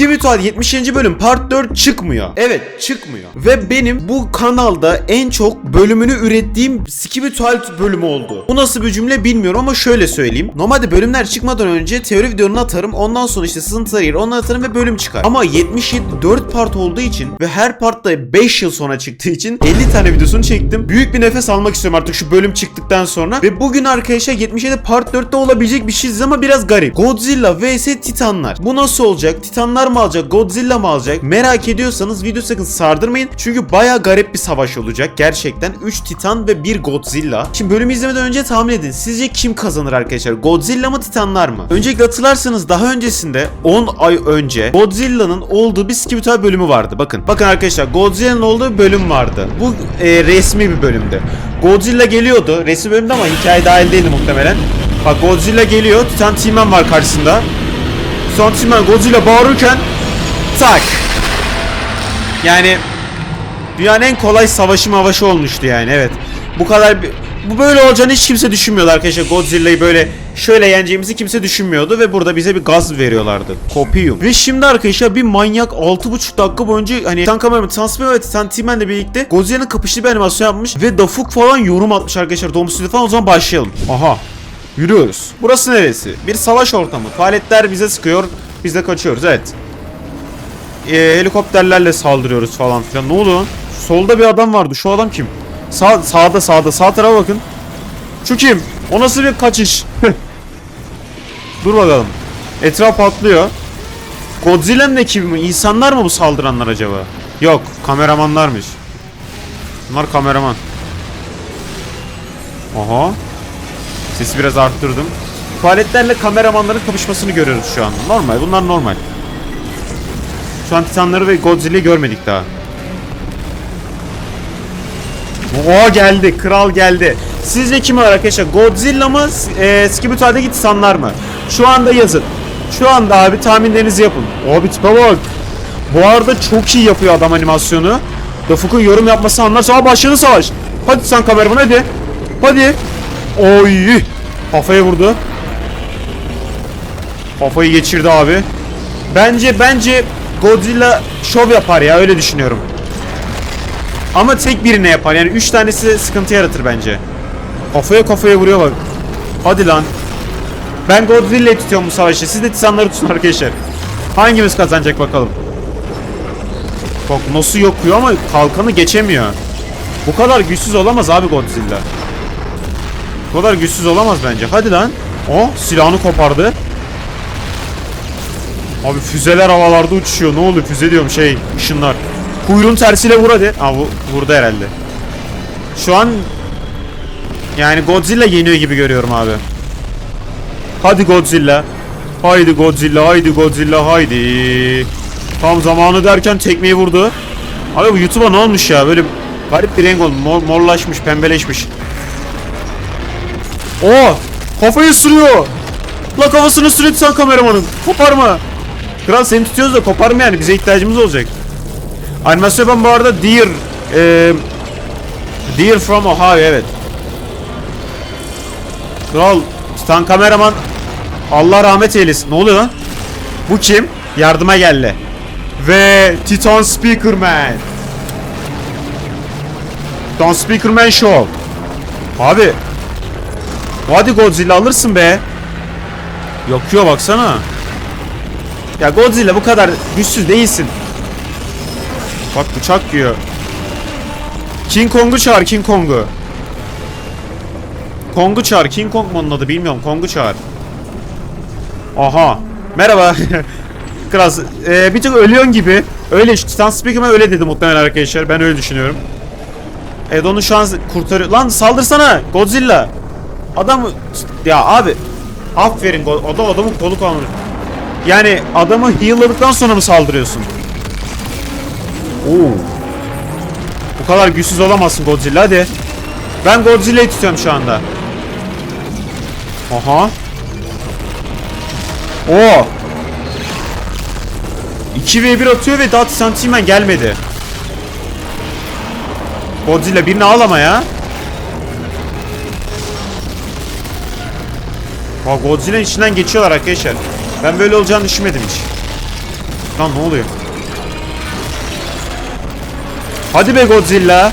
Skibidi 70. bölüm part 4 çıkmıyor. Evet çıkmıyor. Ve benim bu kanalda en çok bölümünü ürettiğim Skibidi bölümü oldu. Bu nasıl bir cümle bilmiyorum ama şöyle söyleyeyim. Normalde bölümler çıkmadan önce teori videonu atarım. Ondan sonra işte sızıntıları yer onu atarım ve bölüm çıkar. Ama 77 4 part olduğu için ve her partta 5 yıl sonra çıktığı için 50 tane videosunu çektim. Büyük bir nefes almak istiyorum artık şu bölüm çıktıktan sonra. Ve bugün arkadaşlar 77 part 4'te olabilecek bir şey ama biraz garip. Godzilla vs Titanlar. Bu nasıl olacak? Titanlar mı alacak? Godzilla mı alacak? Merak ediyorsanız video sakın sardırmayın. Çünkü baya garip bir savaş olacak. Gerçekten 3 Titan ve 1 Godzilla. Şimdi bölümü izlemeden önce tahmin edin. Sizce kim kazanır arkadaşlar? Godzilla mı Titanlar mı? Öncelikle hatırlarsanız daha öncesinde 10 ay önce Godzilla'nın olduğu bir Skibidi bölümü vardı. Bakın. Bakın arkadaşlar Godzilla'nın olduğu bölüm vardı. Bu e, resmi bir bölümdü. Godzilla geliyordu. Resmi bölümde ama hikaye dahil değildi muhtemelen. Bak Godzilla geliyor. Titan T-Man var karşısında. T-Man Godzilla bağırırken tak. Yani dünyanın en kolay savaşı mavaşı olmuştu yani evet. Bu kadar bu böyle olacağını hiç kimse düşünmüyordu arkadaşlar. Godzilla'yı böyle şöyle yeneceğimizi kimse düşünmüyordu ve burada bize bir gaz veriyorlardı. Kopium. Ve şimdi arkadaşlar bir manyak 6,5 dakika boyunca hani Titan kameraman Transfer ve Titan T-Man'le birlikte Godzilla'nın kapıştığı bir animasyon yapmış ve Dafuk falan yorum atmış arkadaşlar. Domuz falan o zaman başlayalım. Aha. Yürüyoruz. Burası neresi? Bir savaş ortamı. Paletler bize sıkıyor. Biz de kaçıyoruz. Evet. Ee, helikopterlerle saldırıyoruz falan filan. Ne lan? Solda bir adam vardı. Şu adam kim? Sağ, sağda sağda. Sağ tarafa bakın. Şu kim? O nasıl bir kaçış? Dur bakalım. Etraf patlıyor. Godzilla'nın ekibi mi? İnsanlar mı bu saldıranlar acaba? Yok. Kameramanlarmış. Bunlar kameraman. Aha. Sesi biraz arttırdım. Paletlerle kameramanların kapışmasını görüyoruz şu an. Normal. Bunlar normal. Şu an Titanları ve Godzilla'yı görmedik daha. O geldi. Kral geldi. Sizce kim var arkadaşlar? Godzilla mı? E, Skibuti'deki Titanlar mı? Şu anda yazın. Şu anda abi tahminlerinizi yapın. Abi tipe bak. Bu arada çok iyi yapıyor adam animasyonu. Dafuk'un yorum yapması anlarsa. Aa başladı savaş. Hadi sen kameraman hadi. Hadi. Oy. Kafaya vurdu. Kafayı geçirdi abi. Bence bence Godzilla şov yapar ya öyle düşünüyorum. Ama tek birine yapar. Yani 3 tanesi sıkıntı yaratır bence. Kafaya kafaya vuruyor bak. Hadi lan. Ben Godzilla'yı tutuyorum bu savaşı. Siz de Titanları tutun arkadaşlar. Hangimiz kazanacak bakalım. Bak nasıl yokuyor ama kalkanı geçemiyor. Bu kadar güçsüz olamaz abi Godzilla. Bu kadar güçsüz olamaz bence. Hadi lan. O silahını kopardı. Abi füzeler havalarda uçuşuyor. Ne oluyor? Füze diyorum şey ışınlar. Kuyruğun tersiyle vur hadi. Aa bu vurdu herhalde. Şu an yani Godzilla yeniyor gibi görüyorum abi. Hadi Godzilla. Haydi Godzilla, haydi Godzilla, haydi. Tam zamanı derken tekmeyi vurdu. Abi bu YouTube'a ne olmuş ya? Böyle garip bir renk oldu. Mor, morlaşmış, pembeleşmiş. Oo! Kafayı sürüyor. La kafasını sürüyor sen kameramanın. Koparma. Kral seni tutuyoruz da koparma yani. Bize ihtiyacımız olacak. Animasyon yapan bu arada Deer. E, Deer from Ohio evet. Kral Titan kameraman Allah rahmet eylesin. Ne oluyor lan? Bu kim? Yardıma geldi. Ve Titan Speakerman. Titan Speakerman Show. Abi. Hadi Godzilla alırsın be. Yakıyor baksana. Ya Godzilla bu kadar güçsüz değilsin. Bak bıçak yiyor. King Kong'u çağır King Kong'u. Kong'u çağır. King Kong mu onun adı bilmiyorum. Kong'u çağır. Aha. Merhaba. Kral. Ee, bir tık ölüyorsun gibi. Öyle. Titan Speakerman öyle dedi muhtemelen arkadaşlar. Ben öyle düşünüyorum. Evet onu şu an kurtarıyor. Lan saldırsana Godzilla. Adam ya abi aferin Go- adam adamın kolu kalmadı. Yani adamı heal'ladıktan sonra mı saldırıyorsun? Oo. Bu kadar güçsüz olamazsın Godzilla hadi. Ben Godzilla'yı tutuyorum şu anda. Aha. Oo. 2v1 atıyor ve daha Titan gelmedi. Godzilla birini ağlama ya. Bak Godzilla'nın içinden geçiyorlar arkadaşlar. Ben böyle olacağını düşünmedim hiç. Lan ne oluyor? Hadi be Godzilla.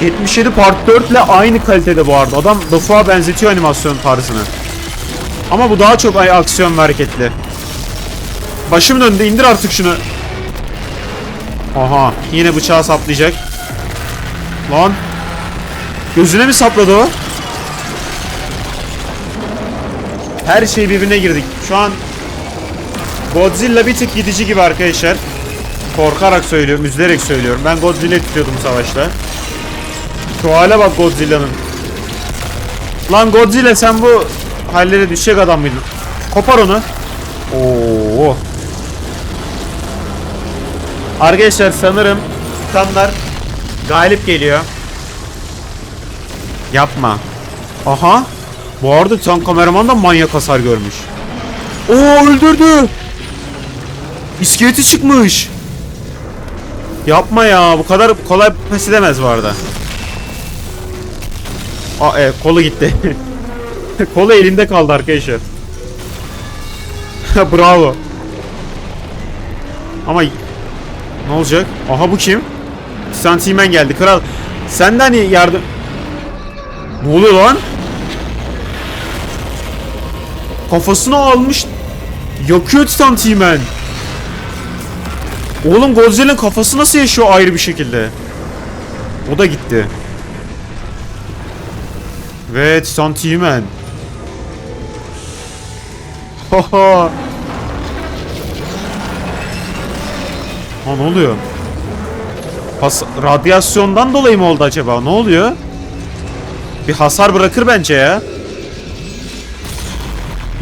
77 Part 4 ile aynı kalitede bu arada. Adam Fuck'a benzetiyor animasyon tarzını. Ama bu daha çok aksiyon ve hareketli. Başım döndü indir artık şunu. Aha yine bıçağı saplayacak. Lan. Gözüne mi sapladı o? Her şey birbirine girdik. Şu an Godzilla bir tık gidici gibi arkadaşlar. Korkarak söylüyorum, üzülerek söylüyorum. Ben Godzilla'yı tutuyordum savaşta. Şu hale bak Godzilla'nın. Lan Godzilla sen bu hallere düşecek adam mıydın? Kopar onu. Oo. Arkadaşlar sanırım Titanlar galip geliyor. Yapma. Aha. Bu arada Titan kameraman da manyak hasar görmüş. Oo öldürdü. İskeleti çıkmış. Yapma ya. Bu kadar kolay pes edemez bu arada. Aa evet kolu gitti. kolu elinde kaldı arkadaşlar. Bravo. Ama ne olacak? Aha bu kim? Santimen geldi. Kral sen de hani yardım... Ne oluyor lan? Kafasını almış. Yakıyor Titan T-Man. Oğlum Godzilla'nın kafası nasıl yaşıyor ayrı bir şekilde? O da gitti. Ve Titan T-Man. Haha. Ha ne oluyor? Has radyasyondan dolayı mı oldu acaba? Ne oluyor? Bir hasar bırakır bence ya.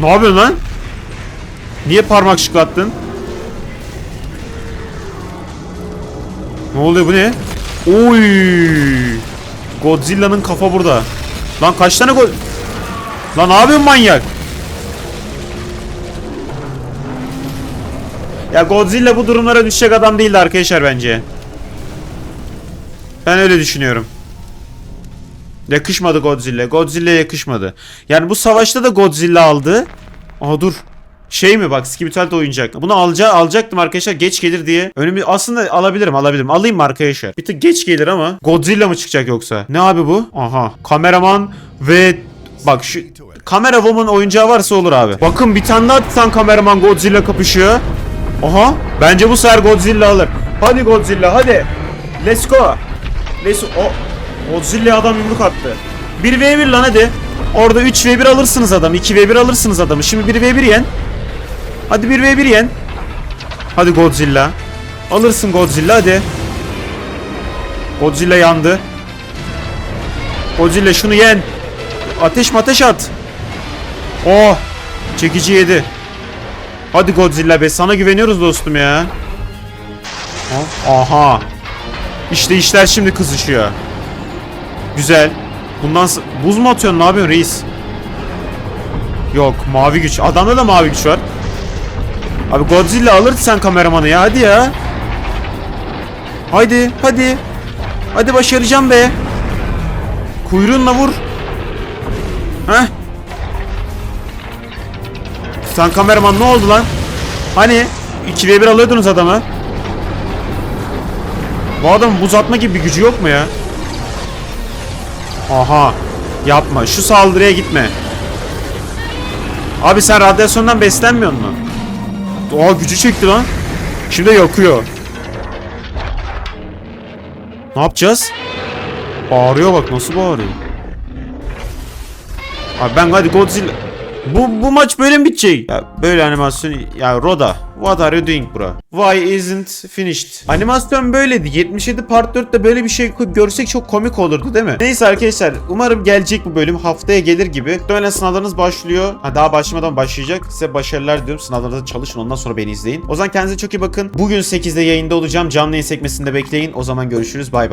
Ne yapıyorsun lan? Niye parmak şıklattın? Ne oluyor bu ne? Oy! Godzilla'nın kafa burada. Lan kaç tane go... Lan ne yapıyorsun manyak? Ya Godzilla bu durumlara düşecek adam değildi arkadaşlar bence. Ben öyle düşünüyorum. Yakışmadı Godzilla. Godzilla yakışmadı. Yani bu savaşta da Godzilla aldı. Aha dur. Şey mi bak Skibitalt oyuncak. Bunu alaca alacaktım arkadaşlar geç gelir diye. Önümü aslında alabilirim alabilirim. Alayım mı arkadaşlar? Bir tık geç gelir ama. Godzilla mı çıkacak yoksa? Ne abi bu? Aha. Kameraman ve bak şu kamera woman oyuncağı varsa olur abi. Bakın bir tane daha Titan kameraman Godzilla kapışıyor. Aha. Bence bu sefer Godzilla alır. Hadi Godzilla hadi. Let's go. Let's o Godzilla adam yumruk attı. 1v1 lan hadi. Orada 3v1 alırsınız adam. 2v1 alırsınız adamı. Şimdi 1v1 yen. Hadi 1v1 yen. Hadi Godzilla. Alırsın Godzilla hadi. Godzilla yandı. Godzilla şunu yen. Ateş mateş at. Oh. Çekici yedi. Hadi Godzilla be sana güveniyoruz dostum ya. Ha, Aha. İşte işler şimdi kızışıyor. Güzel. Bundan buz mu atıyorsun ne yapıyorsun reis? Yok mavi güç. Adamda da mavi güç var. Abi Godzilla alır sen kameramanı ya hadi ya. Haydi hadi. Hadi başaracağım be. Kuyruğunla vur. Heh. Sen kameraman ne oldu lan? Hani 2v1 alıyordunuz adamı. Bu adamın buz atma gibi bir gücü yok mu ya? Aha. Yapma. Şu saldırıya gitme. Abi sen radyasyondan beslenmiyor musun? Oha gücü çekti lan. Şimdi yakıyor. Ne yapacağız? Bağırıyor bak nasıl bağırıyor. Abi ben hadi Godzilla... Bu, bu maç böyle mi bitecek? Ya böyle animasyon... Ya Roda. What are you doing bro? Why isn't finished? Animasyon böyleydi. 77 part 4'te böyle bir şey görsek çok komik olurdu değil mi? Neyse arkadaşlar. Umarım gelecek bu bölüm. Haftaya gelir gibi. Muhtemelen sınavlarınız başlıyor. Ha, daha başlamadan başlayacak. Size başarılar diliyorum. Sınavlarda çalışın. Ondan sonra beni izleyin. O zaman kendinize çok iyi bakın. Bugün 8'de yayında olacağım. Canlı yayın sekmesinde bekleyin. O zaman görüşürüz. Bay bay.